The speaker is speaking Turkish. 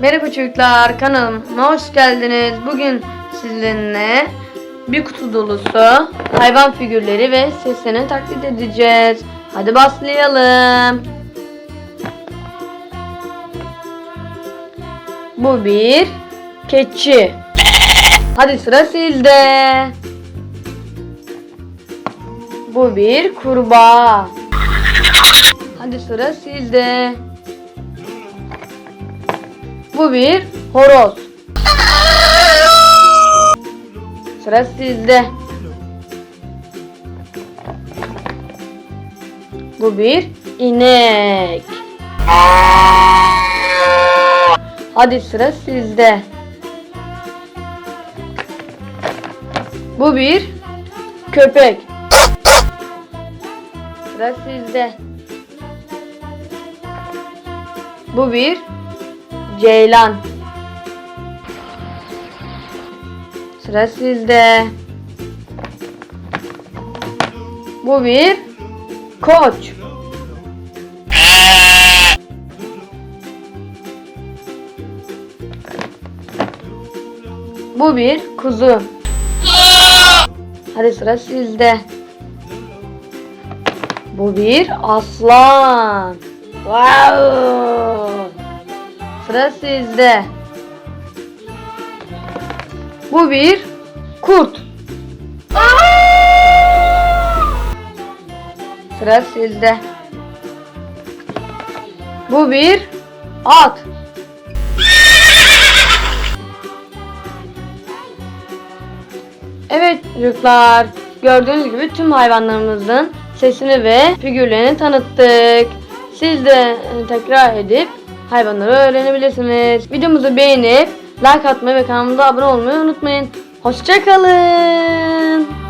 Merhaba çocuklar kanalıma hoş geldiniz. Bugün sizinle bir kutu dolusu hayvan figürleri ve seslerini taklit edeceğiz. Hadi başlayalım. Bu bir keçi. Hadi sıra sizde. Bu bir kurbağa. Hadi sıra sizde. Bu bir horoz. Sıra sizde. Bu bir inek. Hadi sıra sizde. Bu bir köpek. Sıra sizde. Bu bir Ceylan. Sıra sizde. Bu bir koç. Bu bir kuzu. Hadi sıra sizde. Bu bir aslan. Wow. Sıra sizde. Bu bir kurt. Sıra sizde. Bu bir at. Evet çocuklar, gördüğünüz gibi tüm hayvanlarımızın sesini ve figürlerini tanıttık. Siz de tekrar edip hayvanları öğrenebilirsiniz. Videomuzu beğenip like atmayı ve kanalımıza abone olmayı unutmayın. Hoşçakalın.